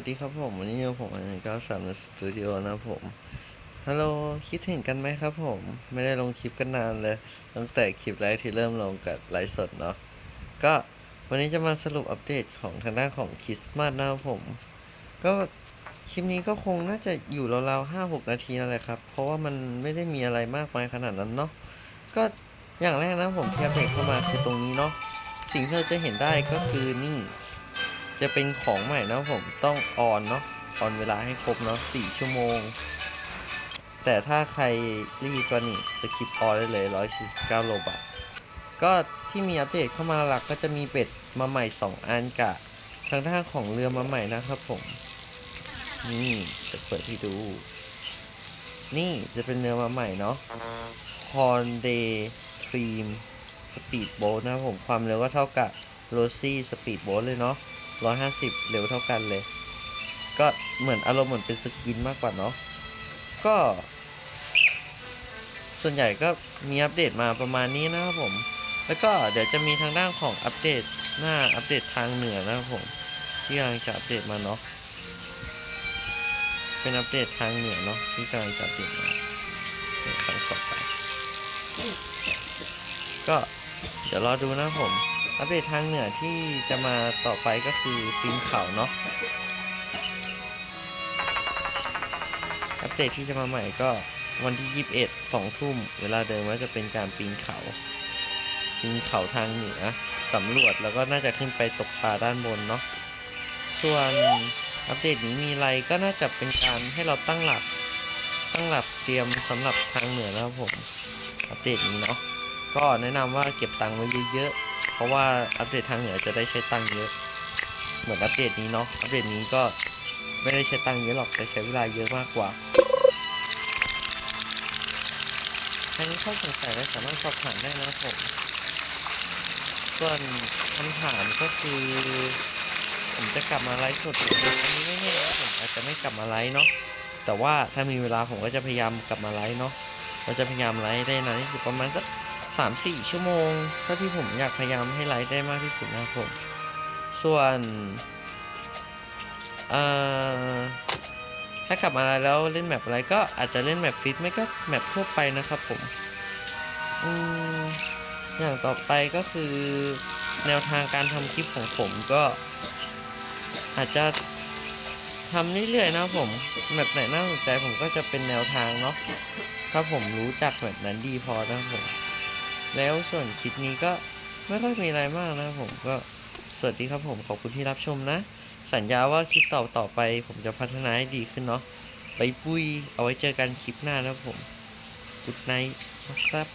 วัสดีครับผมวันนี้อยู่ผมอันก็สามในสตูดิโอนะผมฮัลโหลคิดถึงกันไหมครับผม ไม่ได้ลงคลิปกันนานเลย ตั้งแต่คลิปแรกที่เริ่มลงกับไลฟ์สดเนาะก็วันนี้จะมาสรุปอัปเดตของทางด้านของคริสต์มาสนะครับผม ก็คลิปนี้ก็คงน่าจะอยู่ราวๆห้าหกนาทีนั่นแหละครับ เพราะว่ามันไม่ได้มีอะไรมากมายขนาดนั้นเนาะก็อย่างแรกนะผมที่อัปเดตเข้ามาคือตรงนี้เนาะสิ่งที่เราจะเห็นได้ก็คือนี่ จะเป็นของใหม่นะผมต้องออนเนาะออนเวลาให้ครบเนาะสี่ชั่วโมง แต่ถ้าใครรีบก็นี่สกิปออนได้เลยร้อยสี่สิบเก้าโลบาทก็ที่มีอัปเดตเข้ามาหลักก็จะมีเป็ดมาใหม่สองอันกับทางด้านของเรือมาใหม่นะครับผม นี่จะเปิดให้ดู นี่จะเป็นเรือมาใหม่เนาะ h o r n d a y Dream Speed Boat นะครับผมความเร็วก็เท่ากับ r o s y Speed Boat เลยเนาะ ร้อยห้าสิบเร็วเท่ากันเลย ก็เหมือนอารมณ์เหมือนเป็นสกินมากกว่าเนาะก็ ส่วนใหญ่ก็มีอัปเดตมาประมาณนี้นะครับผม แล้วก็เดี๋ยวจะมีทางด้านของอัปเดตหน้าอัปเดตทางเหนือนะครับผม ที่กำลังจะอัปเดตมาเนาะเป็นอัปเดตทางเหนือเนาะที่กำลังจะอัปเดตมาในครั้งต่อไปก็เดี๋ยวรอดูนะผม อัปเดตทางเหนือที่จะมาต่อไปก็คือปีนเขาเนาะอัปเดตที่จะมาใหม่ก็วันที่ 21 2 ทุ่ม เวลาเดิมว่าจะเป็นการปีนเขา ปีนเขาทางเหนือสำรวจแล้วก็น่าจะขึ้นไปตกปลาด้านบนเนาะส่วนอัปเดตนี้มีอะไรก็น่าจะเป็นการให้เราตั้งหลัก ตั้งหลักเตรียมสำหรับทางเหนือนะครับผม อัปเดตนี้เนาะก็แนะนำว่าเก็บตังค์ไว้เยอะๆ เพราะว่าอัปเดตทางเหนือจะได้ใช้ตังค์เยอะ เหมือนอัปเดตนี้เนาะ อัปเดตนี้ก็ไม่ได้ใช้ตังค์เยอะหรอกแต่ใช้เวลาเยอะมากกว่าใครมีข้อสงสัยอะสามารถสอบถามได้นะครับผมส่วนคำถามก็คือ ผมจะกลับมาไลฟ์สดอันนี้ไม่แน่นะผมอาจจะไม่กลับมาไลฟ์เนาะแต่ว่าถ้ามีเวลาผมก็จะพยายามกลับมาไลฟ์เนาะเราจะพยายามไลฟ์ได้นานที่สุดประมาณสัก สามสี่ชั่วโมงเท่าที่ผมอยากพยายามให้ไลฟ์ได้มากที่สุดนะครับผม ส่วนเอ่อถ้ากลับมาแล้วเล่นแมปอะไรก็อาจจะเล่นแมปฟิตไม่ก็แมปทั่วไปนะครับผมอืมอย่างต่อไปก็คือแนวทางการทำคลิปของผมก็ อาจจะทำเรื่อยๆนะครับผมแมปไหนน่าสนใจผมก็จะเป็นแนวทางเนาะถ้าผมรู้จักแบบนั้นดีพอนะครับผม แล้วส่วนคลิปนี้ก็ไม่ค่อยมีอะไรมากนะผมก็สวัสดีครับผมขอบคุณที่รับชมนะ สัญญาว่าคลิปต่อต่อไป ผมจะพัฒนาให้ดีขึ้นเนาะไปปุ้ยเอาไว้เจอกันคลิปหน้านะครับผม กุดไนท์นะครับ